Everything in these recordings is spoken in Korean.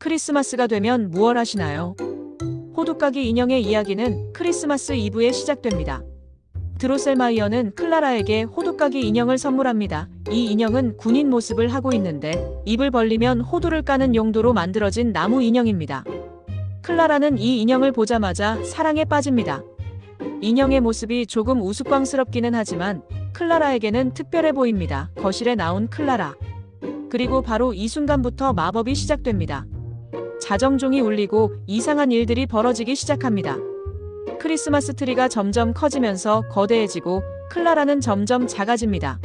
크리스마스가 되면 무얼 하시나요? 호두까기 인형의 이야기는 크리스마스 이브에 시작됩니다. 드로셀마이어는 클라라에게 호두까기 인형을 선물합니다. 이 인형은 군인 모습을 하고 있는데 입을 벌리면 호두를 까는 용도로 만들어진 나무 인형입니다. 클라라는 이 인형을 보자마자 사랑에 빠집니다. 인형의 모습이 조금 우스꽝스럽기는 하지만 클라라에게는 특별해 보입니다. 거실에 나온 클라라. 그리고 바로 이 순간부터 마법이 시작됩니다. 자정종이 울리고 이상한 일들이 벌어지기 시작합니다. 크리스마스 트리가 점점 커지면서 거대해지고 클라라는 점점 작아집니다.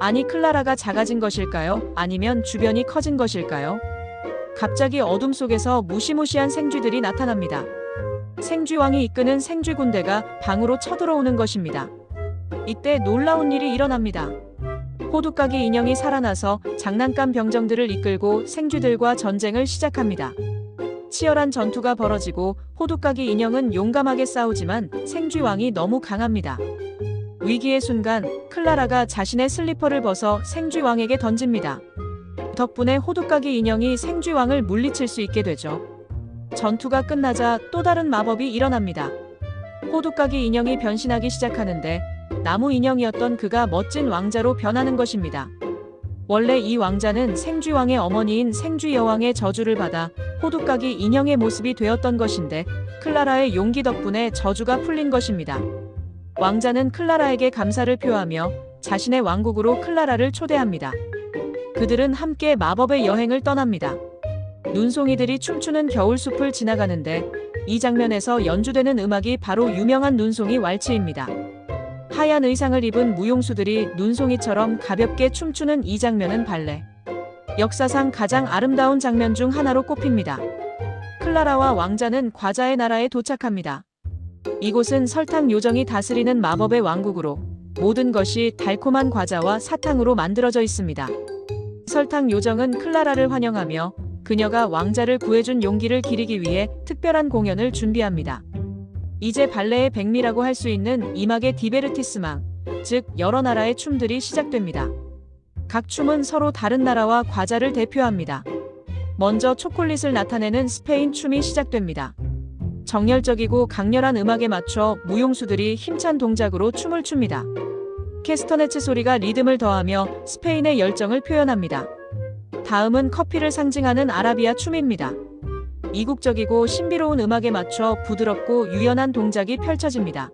아니 클라라가 작아진 것일까요? 아니면 주변이 커진 것일까요? 갑자기 어둠 속에서 무시무시한 생쥐들이 나타납니다. 생쥐왕이 이끄는 생쥐 군대가 방으로 쳐들어오는 것입니다. 이때 놀라운 일이 일어납니다. 호두까기 인형이 살아나서 장난감 병정들을 이끌고 생쥐들과 전쟁을 시작합니다. 치열한 전투가 벌어지고 호두까기 인형은 용감하게 싸우지만 생쥐왕이 너무 강합니다. 위기의 순간 클라라가 자신의 슬리퍼를 벗어 생쥐왕에게 던집니다. 덕분에 호두까기 인형이 생쥐왕을 물리칠 수 있게 되죠. 전투가 끝나자 또 다른 마법이 일어납니다. 호두까기 인형이 변신하기 시작하는데 나무 인형이었던 그가 멋진 왕자로 변하는 것입니다. 원래 이 왕자는 생쥐왕의 어머니인 생쥐 여왕의 저주를 받아 호두까기 인형의 모습이 되었던 것인데 클라라의 용기 덕분에 저주가 풀린 것입니다. 왕자는 클라라에게 감사를 표하며 자신의 왕국으로 클라라를 초대합니다. 그들은 함께 마법의 여행을 떠납니다. 눈송이들이 춤추는 겨울숲을 지나가는데 이 장면에서 연주되는 음악이 바로 유명한 눈송이 왈츠입니다. 하얀 의상을 입은 무용수들이 눈송이처럼 가볍게 춤추는 이 장면은 발레. 역사상 가장 아름다운 장면 중 하나로 꼽힙니다. 클라라와 왕자는 과자의 나라에 도착합니다. 이곳은 설탕 요정이 다스리는 마법의 왕국으로 모든 것이 달콤한 과자와 사탕으로 만들어져 있습니다. 설탕 요정은 클라라를 환영하며 그녀가 왕자를 구해준 용기를 기리기 위해 특별한 공연을 준비합니다. 이제 발레의 백미라고 할 수 있는 이막의 디베르티스망, 즉 여러 나라의 춤들이 시작됩니다. 각 춤은 서로 다른 나라와 과자를 대표합니다. 먼저 초콜릿을 나타내는 스페인 춤이 시작됩니다. 정열적이고 강렬한 음악에 맞춰 무용수들이 힘찬 동작으로 춤을 춥니다. 캐스터네츠 소리가 리듬을 더하며 스페인의 열정을 표현합니다. 다음은 커피를 상징하는 아라비아 춤입니다. 이국적이고 신비로운 음악에 맞춰 부드럽고 유연한 동작이 펼쳐집니다.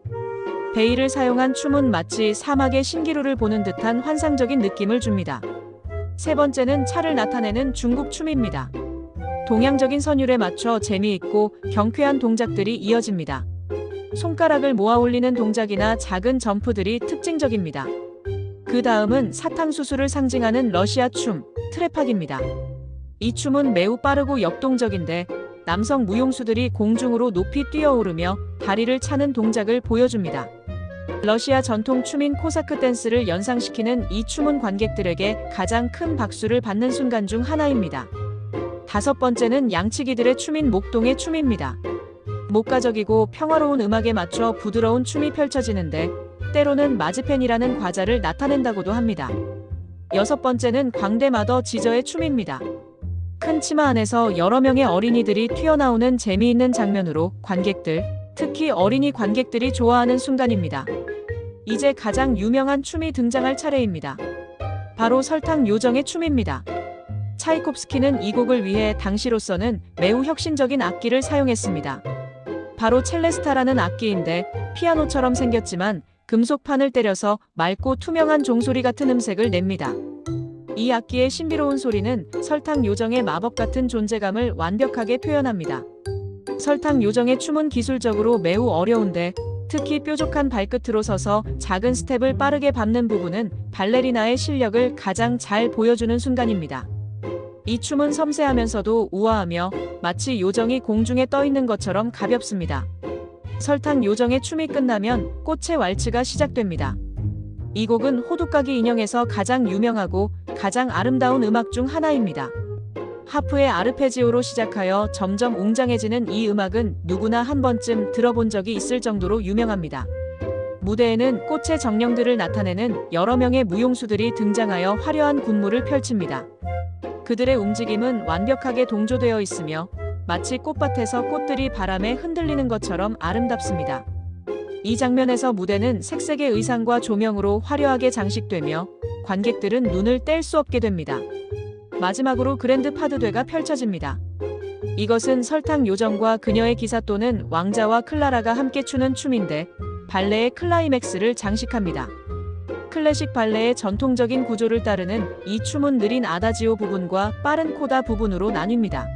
베일을 사용한 춤은 마치 사막의 신기루를 보는 듯한 환상적인 느낌을 줍니다. 세 번째는 차를 나타내는 중국 춤입니다. 동양적인 선율에 맞춰 재미있고 경쾌한 동작들이 이어집니다. 손가락을 모아 올리는 동작이나 작은 점프들이 특징적입니다. 그 다음은 사탕수수를 상징하는 러시아 춤, 트레팍입니다. 이 춤은 매우 빠르고 역동적인데 남성 무용수들이 공중으로 높이 뛰어오르며 다리를 차는 동작을 보여줍니다. 러시아 전통 춤인 코사크 댄스를 연상시키는 이 춤은 관객들에게 가장 큰 박수를 받는 순간 중 하나입니다. 다섯 번째는 양치기들의 춤인 목동의 춤입니다. 목가적이고 평화로운 음악에 맞춰 부드러운 춤이 펼쳐지는데 때로는 마즈펜이라는 과자를 나타낸다고도 합니다. 여섯 번째는 광대마더 지저의 춤입니다. 큰 치마 안에서 여러 명의 어린이들이 튀어나오는 재미있는 장면으로 관객들, 특히 어린이 관객들이 좋아하는 순간입니다. 이제 가장 유명한 춤이 등장할 차례입니다. 바로 설탕 요정의 춤입니다. 차이콥스키는 이 곡을 위해 당시로서는 매우 혁신적인 악기를 사용했습니다. 바로 첼레스타라는 악기인데 피아노처럼 생겼지만 금속판을 때려서 맑고 투명한 종소리 같은 음색을 냅니다. 이 악기의 신비로운 소리는 설탕 요정의 마법 같은 존재감을 완벽하게 표현합니다. 설탕 요정의 춤은 기술적으로 매우 어려운데 특히 뾰족한 발끝으로 서서 작은 스텝을 빠르게 밟는 부분은 발레리나의 실력을 가장 잘 보여주는 순간입니다. 이 춤은 섬세하면서도 우아하며 마치 요정이 공중에 떠 있는 것처럼 가볍습니다. 설탕 요정의 춤이 끝나면 꽃의 왈츠가 시작됩니다. 이 곡은 호두까기 인형에서 가장 유명하고 가장 아름다운 음악 중 하나입니다. 하프의 아르페지오로 시작하여 점점 웅장해지는 이 음악은 누구나 한 번쯤 들어본 적이 있을 정도로 유명합니다. 무대에는 꽃의 정령들을 나타내는 여러 명의 무용수들이 등장하여 화려한 군무를 펼칩니다. 그들의 움직임은 완벽하게 동조되어 있으며 마치 꽃밭에서 꽃들이 바람에 흔들리는 것처럼 아름답습니다. 이 장면에서 무대는 색색의 의상과 조명으로 화려하게 장식되며 관객들은 눈을 뗄 수 없게 됩니다. 마지막으로 그랜드 파드되가 펼쳐집니다. 이것은 설탕 요정과 그녀의 기사 또는 왕자와 클라라가 함께 추는 춤인데 발레의 클라이맥스를 장식합니다. 클래식 발레의 전통적인 구조를 따르는 이 춤은 느린 아다지오 부분과 빠른 코다 부분으로 나뉩니다.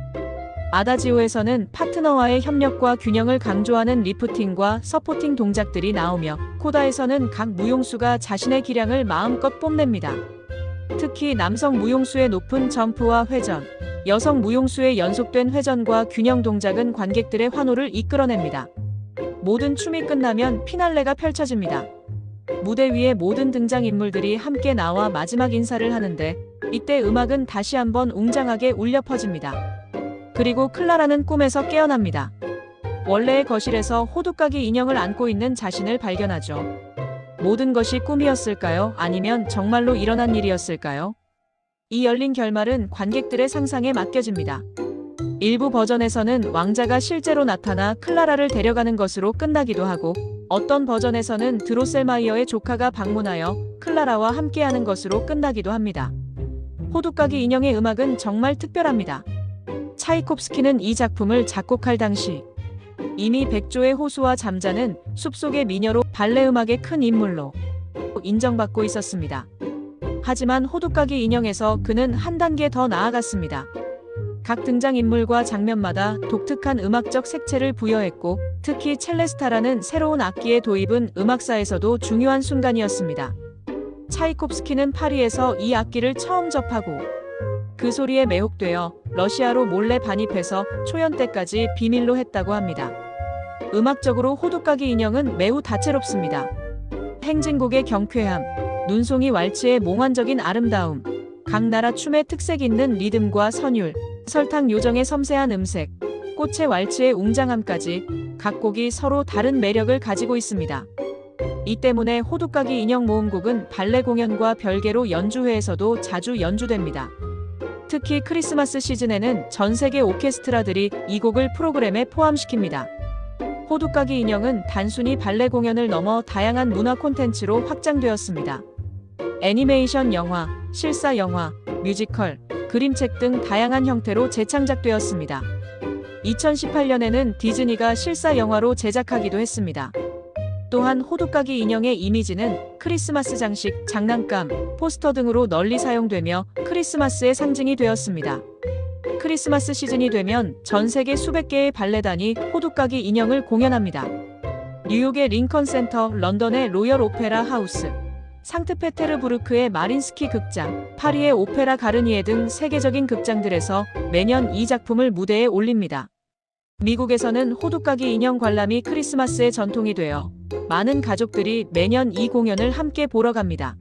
아다지오에서는 파트너와의 협력과 균형을 강조하는 리프팅과 서포팅 동작들이 나오며 코다에서는 각 무용수가 자신의 기량을 마음껏 뽐냅니다. 특히 남성 무용수의 높은 점프와 회전, 여성 무용수의 연속된 회전과 균형 동작은 관객들의 환호를 이끌어냅니다. 모든 춤이 끝나면 피날레가 펼쳐집니다. 무대 위에 모든 등장인물들이 함께 나와 마지막 인사를 하는데 이때 음악은 다시 한번 웅장하게 울려 퍼집니다. 그리고 클라라는 꿈에서 깨어납니다. 원래의 거실에서 호두까기 인형을 안고 있는 자신을 발견하죠. 모든 것이 꿈이었을까요? 아니면 정말로 일어난 일이었을까요? 이 열린 결말은 관객들의 상상에 맡겨집니다. 일부 버전에서는 왕자가 실제로 나타나 클라라를 데려가는 것으로 끝나기도 하고 어떤 버전에서는 드로셀마이어의 조카가 방문하여 클라라와 함께하는 것으로 끝나기도 합니다. 호두까기 인형의 음악은 정말 특별합니다. 차이콥스키는 이 작품을 작곡할 당시 이미 백조의 호수와 잠자는 숲속의 미녀로 발레 음악의 큰 인물로 인정받고 있었습니다. 하지만 호두까기 인형에서 그는 한 단계 더 나아갔습니다. 각 등장인물과 장면마다 독특한 음악적 색채를 부여했고 특히 첼레스타라는 새로운 악기의 도입은 음악사에서도 중요한 순간이었습니다. 차이콥스키는 파리에서 이 악기를 처음 접하고 그 소리에 매혹되어 러시아로 몰래 반입해서 초연 때까지 비밀로 했다고 합니다. 음악적으로 호두까기 인형은 매우 다채롭습니다. 행진곡의 경쾌함, 눈송이 왈츠의 몽환적인 아름다움, 각 나라 춤의 특색 있는 리듬과 선율, 설탕 요정의 섬세한 음색, 꽃의 왈츠의 웅장함까지 각 곡이 서로 다른 매력을 가지고 있습니다. 이 때문에 호두까기 인형 모음곡은 발레 공연과 별개로 연주회에서도 자주 연주됩니다. 특히 크리스마스 시즌에는 전 세계 오케스트라들이 이 곡을 프로그램에 포함시킵니다. 호두까기 인형은 단순히 발레 공연을 넘어 다양한 문화 콘텐츠로 확장되었습니다. 애니메이션 영화, 실사 영화, 뮤지컬, 그림책 등 다양한 형태로 재창작되었습니다. 2018년에는 디즈니가 실사 영화로 제작하기도 했습니다. 또한 호두까기 인형의 이미지는 크리스마스 장식, 장난감, 포스터 등으로 널리 사용되며 크리스마스의 상징이 되었습니다. 크리스마스 시즌이 되면 전 세계 수백 개의 발레단이 호두까기 인형을 공연합니다. 뉴욕의 링컨 센터, 런던의 로열 오페라 하우스, 상트페테르부르크의 마린스키 극장, 파리의 오페라 가르니에 등 세계적인 극장들에서 매년 이 작품을 무대에 올립니다. 미국에서는 호두까기 인형 관람이 크리스마스의 전통이 되어 많은 가족들이 매년 이 공연을 함께 보러 갑니다.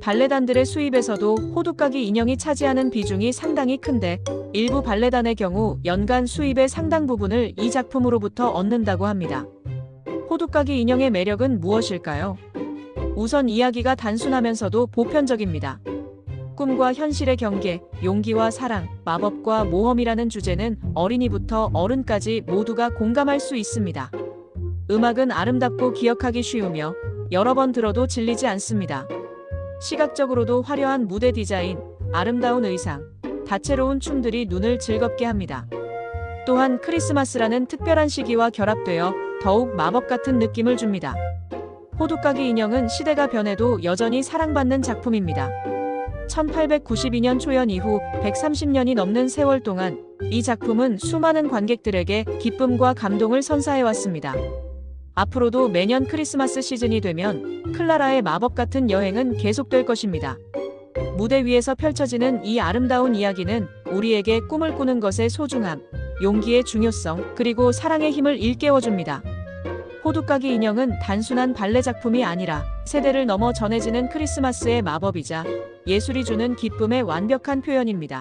발레단들의 수입에서도 호두까기 인형이 차지하는 비중이 상당히 큰데 일부 발레단의 경우 연간 수입의 상당 부분을 이 작품으로부터 얻는다고 합니다. 호두까기 인형의 매력은 무엇일까요? 우선 이야기가 단순하면서도 보편적입니다. 꿈과 현실의 경계, 용기와 사랑, 마법과 모험이라는 주제는 어린이부터 어른까지 모두가 공감할 수 있습니다. 음악은 아름답고 기억하기 쉬우며 여러 번 들어도 질리지 않습니다. 시각적으로도 화려한 무대 디자인, 아름다운 의상, 다채로운 춤들이 눈을 즐겁게 합니다. 또한 크리스마스라는 특별한 시기와 결합되어 더욱 마법 같은 느낌을 줍니다. 호두까기 인형은 시대가 변해도 여전히 사랑받는 작품입니다. 1892년 초연 이후 130년이 넘는 세월 동안 이 작품은 수많은 관객들에게 기쁨과 감동을 선사해왔습니다. 앞으로도 매년 크리스마스 시즌이 되면 클라라의 마법 같은 여행은 계속될 것입니다. 무대 위에서 펼쳐지는 이 아름다운 이야기는 우리에게 꿈을 꾸는 것의 소중함, 용기의 중요성, 그리고 사랑의 힘을 일깨워줍니다. 호두까기 인형은 단순한 발레 작품이 아니라 세대를 넘어 전해지는 크리스마스의 마법이자 예술이 주는 기쁨의 완벽한 표현입니다.